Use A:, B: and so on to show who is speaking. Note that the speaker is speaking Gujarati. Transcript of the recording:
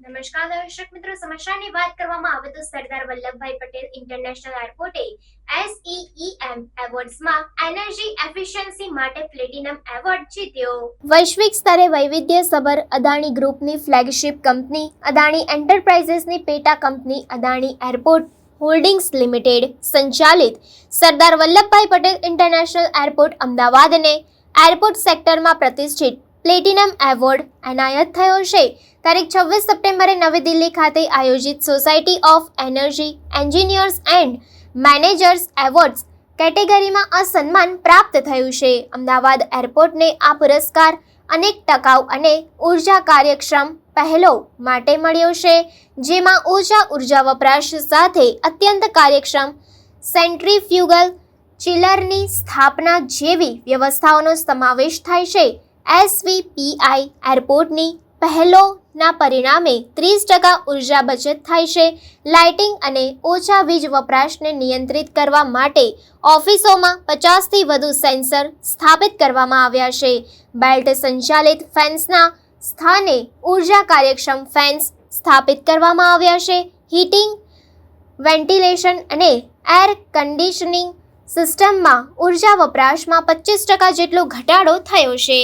A: નમસ્કાર દર્શક મિત્રો સમસ્યાની વાત કરવામાં આવે તો સરદાર વલ્લભભાઈ પટેલ ઇન્ટરનેશનલ એરપોર્ટે એસઈઈએમ એવોર્ડ્સમાં એનર્જી એફિશિયન્સી માટે પ્લેટિનમ એવોર્ડ જીત્યો. વૈશ્વિક સ્તરે વૈવિધ્યસભર અદાણી ગ્રુપની ફ્લેગશિપ કંપની અદાણી એન્ટરપ્રાઇઝિસની પેટા company Adani airport holdings limited સંચાલિત સરદાર વલ્લભભાઈ પટેલ ઇન્ટરનેશનલ એરપોર્ટ અમદાવાદને એરપોર્ટ સેક્ટરમાં પ્રતિષ્ઠિત પ્લેટિનમ એવોર્ડ એનાયત થયો છે. તારીખ છવ્વીસ સપ્ટેમ્બરે નવી દિલ્હી ખાતે આયોજિત society of energy engineers and managers awards કેટેગરીમાં આ સન્માન પ્રાપ્ત થયું છે. અમદાવાદ એરપોર્ટને આ પુરસ્કાર અનેક ટકાઉ અને ઊર્જા કાર્યક્ષમ પહેલો માટે મળ્યો છે, જેમાં ઓછા ઊર્જા વપરાશ સાથે અત્યંત કાર્યક્ષમ સેન્ટ્રીફ્યુગલ ચિલરની સ્થાપના જેવી વ્યવસ્થાઓનો સમાવેશ થાય છે. એસવીપીઆઈ એરપોર્ટની પહેલોના પરિણામે ત્રીસ ટકા ઊર્જા બચત થાય છે. લાઇટિંગ અને ઓછા વીજ વપરાશને નિયંત્રિત કરવા માટે ઓફિસોમાં પચાસથી વધુ સેન્સર સ્થાપિત કરવામાં આવ્યા છે. બેલ્ટ સંચાલિત ફેન્સના સ્થાને ઊર્જા કાર્યક્ષમ ફેન્સ સ્થાપિત કરવામાં આવ્યા છે. હીટિંગ, વેન્ટિલેશન અને એર કન્ડિશનિંગ સિસ્ટમમાં ઊર્જા વપરાશમાં પચીસ ટકા જેટલો ઘટાડો થયો છે.